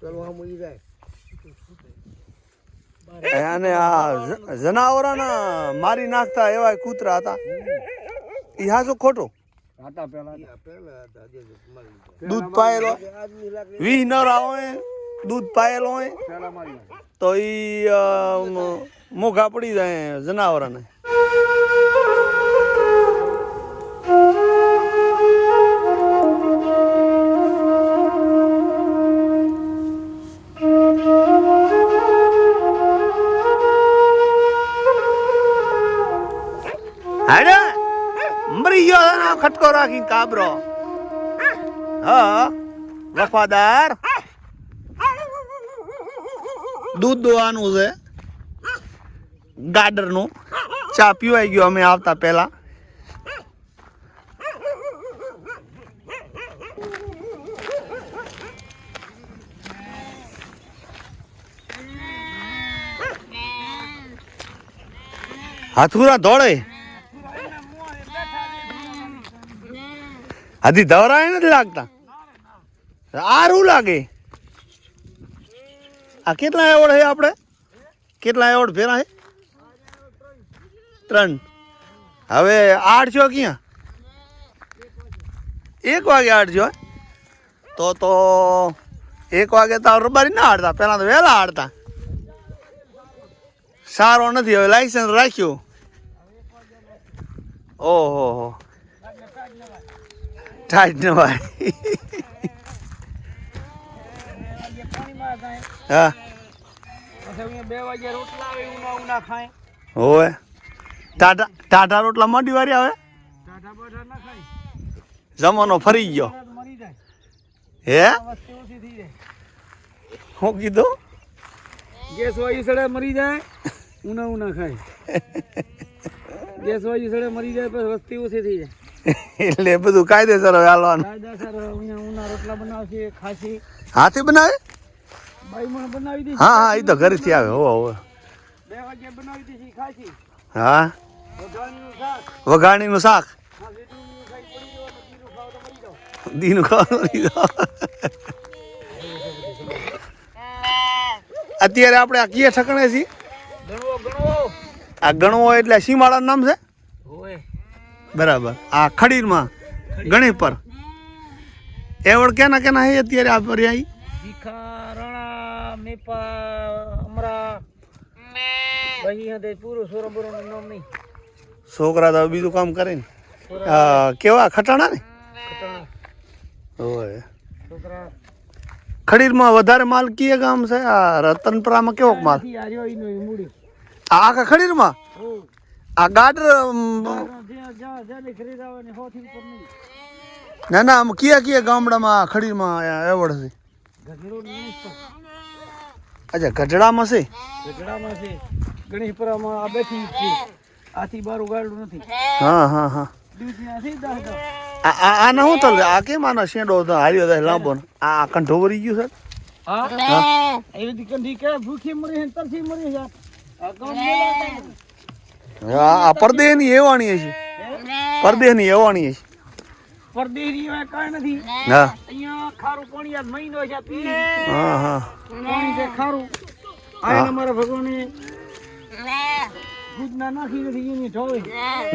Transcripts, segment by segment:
પેલો આમ ઉડી જાય. અને આ જ- મારી નાખતા એવા કૂતરા હતા. એ હાસો ખોટું. ઈ. દૂધ પાયેલો. વીહ નરા હોય દૂધ પાયેલો હોય. તો એ મોઘા પડી જાય જનાવરોને. હાડે. મરી ગયો ને ખટકો રાખીને કાબરો. હા, વફાદાર. દૂધ દોવાનું છે. ગાડરનું. ચા પીવાઈ ગયો અમે આવતા પહેલા. હાથુરા દોડે હજી ધવરાય નથી લાગતા. આરું લાગે. આ કેટલા એવોર્ડ છે આપણે? કેટલા એવોર્ડ ફેરા છે? ત્રણ. હવે આઠ છો ક્યાં? એક વાગે આઠ છો? તો તો એક વાગે તો રબારી ના હાડતા. પહેલાં તો વહેલા હાડતા. સારો નથી, હવે લાઇસન્સ રાખ્યું. ઓહો, હો. ટાઈટ ન ભાઈ હા હોવે. ટાટા ટાટા રોટલા મોટી વારી આવે? જમાનો ફરી ગયો. હે? શું કીધું? ગેસ વાયુ સડે મરી જાય ઉના ઉના ખાય. ગેસ વાયુ સડે મરી જાય, પછી વસ્તી ઓછી થઈ જાય. એટલે બધું કાયદેસર હવે હાલવાનું. કાયદેસર ઉના રોટલા બનાવશે ખાસી હાથી બનાવે? બાઈ મને બનાવી દીધી. હા હા એ તો ઘરેથી આવે. હો હો બે વાગે બનાવી દીધી ખાસી હા? વઘાણીનું શાક. દીનું ખાવાનું અત્યારે આપણે આ કીએ ઠકણે છીએ. આ ગણવો એટલે સીમાળાનું નામ છે? બરાબર. આ ખડીરમાં ગણી પર. એવડ કેના કેના હે અત્યારે આ પર અહીં ભીખા રણા મેપા અમરા ભાઈ હતે પૂરું સોરબરોનું નામ નહીં છોકરા તો બીજું કામ કરે ને. કેવા? ખટાણા ને? હોય ખડીરમાં વધારે માલ કીએ ગામ છે? આ રતનપરામાં કેવો માલ? આ આખા ખડીરમાં? આ ગાડર ના ના આમ કયા કયા ગામડામાં આ ખડીરમાં એવડ છે અચ્છા ગઢડામાં છે? ગઢડામાં છે ગણેશપુરામાં આ બેઠી છે આથી બાર ગાડું નથી હા હા હા. આ આના શું થયું? આ કેમ આનો શેડો હતો? હાર્યો થાય લાંબો આ કંઠો વરી ગયું સર હા? એવી દીકરી કે ભૂખી મરી હે તરસી મરી આ પરદેહની એવાણી છે પરદેહની એવાણી છે પરદેશી હોય કાંઈ નથી. હા અહીંયા ખારું પાણી આ મહિનો છે પી હા હા. પાણી છે ખારું. આ અમારા ભગવાને ના નાખી નથી એની ઢોળી.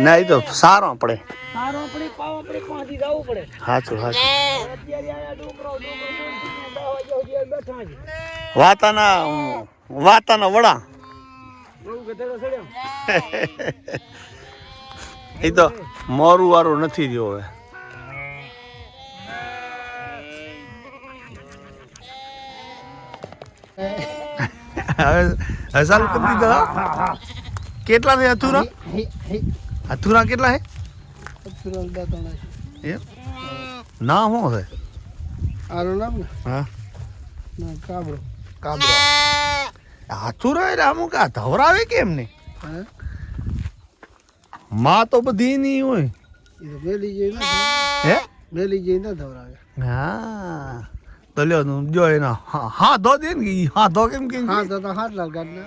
ના એ તો સારો પડે. સારો આપણે પાવ આપણે પાંચી જવું પડે. સાચું સાચું. અત્યારે આયા ડોકરો ડોકરો દસ વાગ્યા સુધી આ બેઠા છે. વાતાના વાતાના વડા. એ તો મોરું વારું નથી થયો હવે. હવે હવે કરી દીધો કેટલા છે અથુરા અથુરા કેટલા હે ના શું છે? આનું નામ ને? હા. ના કાબરો. કાબરો રહે એટલે અમુક? આ ધવરાવે કેમ હા? માં તો બધી નહીં હોય. મેલી જઈ ના હે? મેલી જઈ ના ધવરાવે. હા. તો લ્યો જો એના હા ધો દે ને હા ધો કેમ કે? હા ધો તો હાથ ને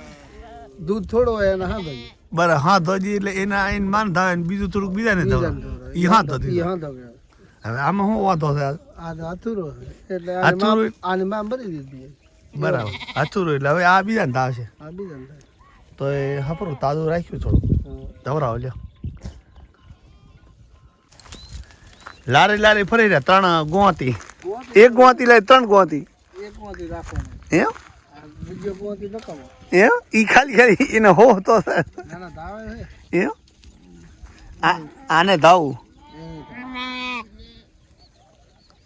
દૂધ થોડો હોય એને હા ભાઈ બરાબર હા ધોજી એટલે એના એને માન થાય ને બીજું થોડુંક બીજાને ધવરાવે. ઈ હા ધો ઈ હા ધવરાવે. હવે આમાં શું વાંધો છે? આ તો આથુરો એટલે? આની માં ભરી દીધી. બરાબર. હાચું એટલે હવે આ બીજા ને ને થાય. તો એ હપરું તાજું રાખ્યું થોડું. ધવરાવ લ્યો. લારી લારી ફરી રહ્યા ત્રણ ગોતી. એક ગોતી લઈ ત્રણ ગોતી. એમ? એમ? ઈ ખાલી ખાલી એને હો તો છે? એમ? આને ધાવું.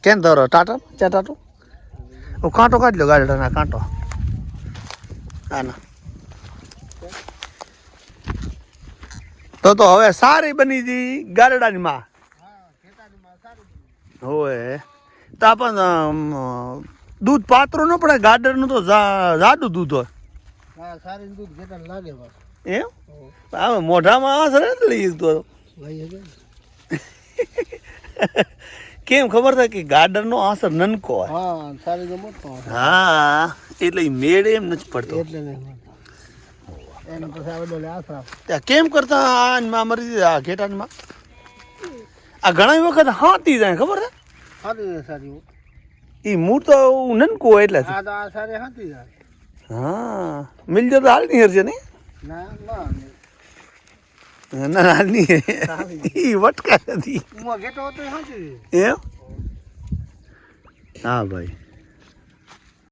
કેમ ધરો? ટાટા? ચા ટાટો? ઓ કાંટો કાઢ લો ગાડડાના કાંટો. આના તો તો હવે સારી બની હતી ગારડાની માં. હોય તો આપણ દૂધ પાત્રો ન પડે ગાર્ડનનું તો જાડું દૂધ હોય. હા એમ? હવે મોઢામાં છે ને લઈ તો. કેમ ખબર થાય કે ગાર્ડનનો આસર નનકો હોય? હા સારી હા એટલે મેળ એમ નથી પડતો. એટલે કેમ કરતા આ મરી દીધા આ ઘેટાનમાં આ ઘણા વખત હાથી જાય ખબર છે? સારી એ મૂળ તો નનકો હોય એટલે હા મિલ તો હાલ નહીં હરશે નહીં? ના ના ના નહીં. ઈ વટકા હતો એમ? હા ભાઈ.